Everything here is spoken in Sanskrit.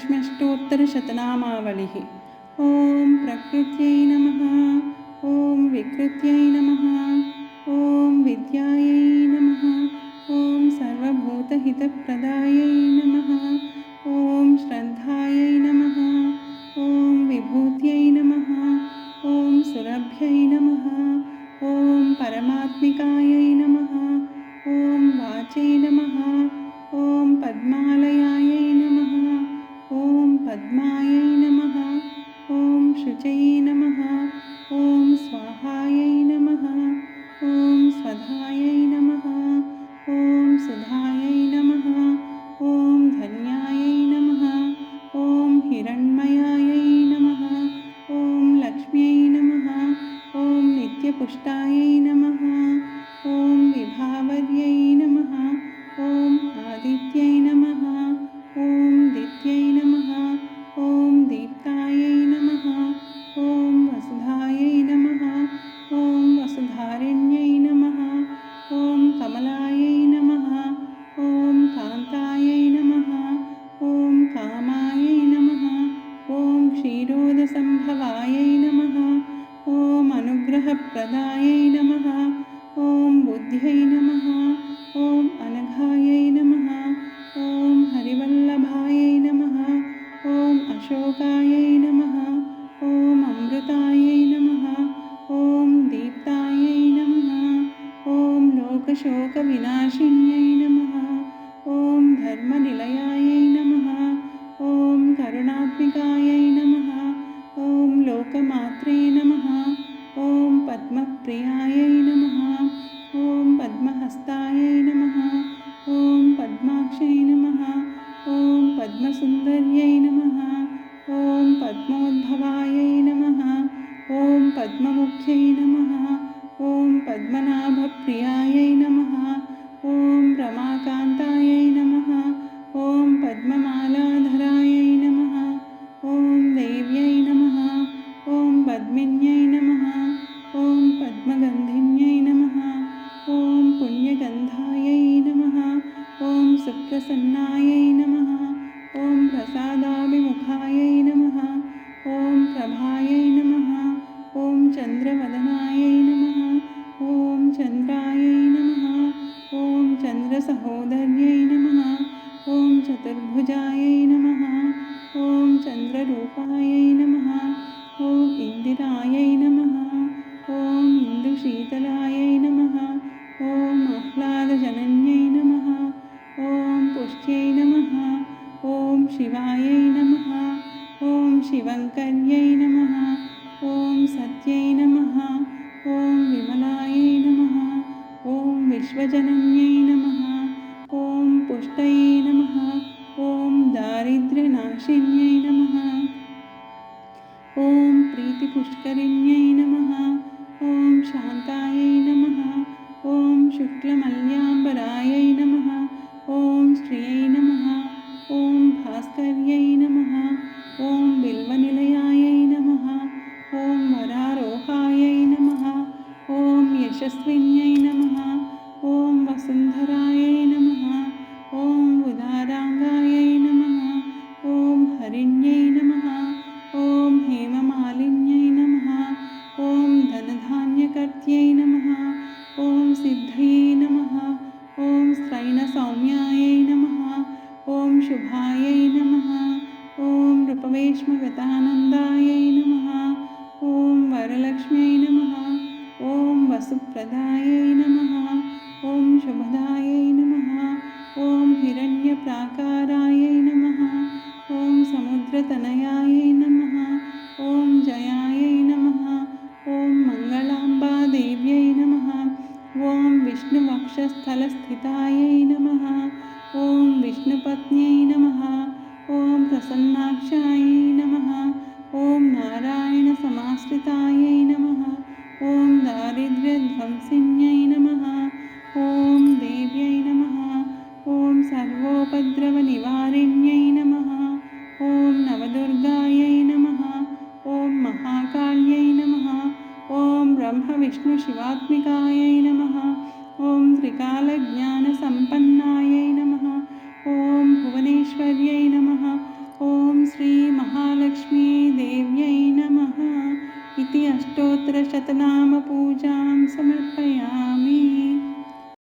श्रीवैभवलक्ष्म्यष्टोत्तरशतनामावलिः ॐ प्रकृत्यै नमः ॐ विकृत्यै नमः ॐ विद्यायै नमः ॐ सर्वभूतहितप्रदायै नमः ॐ श्रद्धायै नमः ॐ विभूत्यै नमः ॐ सुरभ्यै नमः ॐ परमात्मिकायै ॐ शुचयै नमः। ॐ स्वाहायै नमः। ॐ स्वधायै नमः। ॐ सुधायै नमः। ॐ धन्यायै नमः। ॐ हिरण्मयायै नमः। ॐ लक्ष्म्यै नमः। ॐ नित्यपुष्टायै नमः। ॐ विभावर्यै नमः। अनुग्रहप्रदायै नमः। ॐ बुद्ध्यै नमः। ॐ अनघायै नमः। ॐ हरिवल्लभायै नमः। ॐ अशोकायै नमः। ॐ अमृतायै नमः। ॐ दीप्तायै नमः। ॐ लोकशोकविनाशिन्यै नमः। ॐ धर्मनिलयायै पद्महस्तायै नमः। ॐ पद्माक्षै नमः। ॐ पद्मसुन्दर्यै नमः। ॐ पद्मोद्भवायै नमः। ॐ पद्ममुख्यै नमः। ॐ पद्मनाभप्रियायै नमः। ॐ रमाकान्तायै नमः। सुप्रसन्नायै नमः ॐ प्रसादाभिमुखायै नमः ॐ प्रभायै नमः ॐ चन्द्रवदनायै नमः ॐ चन्द्रायै नमः ॐ चन्द्रसहोदर्यै नमः ॐ चतुर्भुजायै नमः ॐ चन्द्ररूपायै नमः ॐ इन्दिरायै नमः ॐ इन्दुशीतलायै नमः ॐ आह्लादजनन्यै शिवङ्कर्यै नमः ॐ सत्यै नमः ॐ विमलायै नमः ॐ विश्वजनन्यै नमः ॐ पुष्टयै नमः ॐ दारिद्र्यनाशिन्यै नमः ॐ प्रीतिपुष्करिण्यै नमः ॐ शान्तायै नमः ॐ शुक्लमल्याम्बरायै नमः ॐ श्रियै नमः ॐ भास्कर्यै यशस्विन्यै नमः ॐ वसुन्धरायै नमः ॐ उदाराङ्गायै नमः ॐ हरिण्यै नमः ॐ हेममालिन्यै नमः ॐ धनधान्यकर्त्यै नमः ॐ सिद्धयै नमः ॐ स्त्रैणसौम्यायै नमः ॐ शुभायै नमः ॐ नृपवेश्मगतानन्दायै नमः ॐ वरलक्ष्म्यै वसुप्रदायै नमः। ॐ शुभदायै नमः। ॐ हिरण्यप्राकारायै नमः। ॐ समुद्रतनयायै नमः। ॐ जयायै नमः। ॐ मङ्गलाम्बादेव्यै नमः। ॐ विष्णुवक्षस्थलस्थितायै नमः। ॐ विष्णुपत्न्यै नमः। ॐ प्रसन्नाक्षायै नमः। ॐ नारायणसमाश्रितायै नमः। ॐ दारिद्र्यध्वंसिन्यै नमः। ॐ देव्यै नमः। ॐ सर्वोपद्रवनिवारिण्यै नमः। ॐ नवदुर्गायै नमः। ॐ महाकाल्यै नमः। ॐ ब्रह्मविष्णुशिवात्मिकायै नमः। ॐ त्रिकालज्ञानसम्पन्नायै नमः। ॐ भुवनेश्वर्यै नमः तत्र पूजा पूजां समर्पयामि।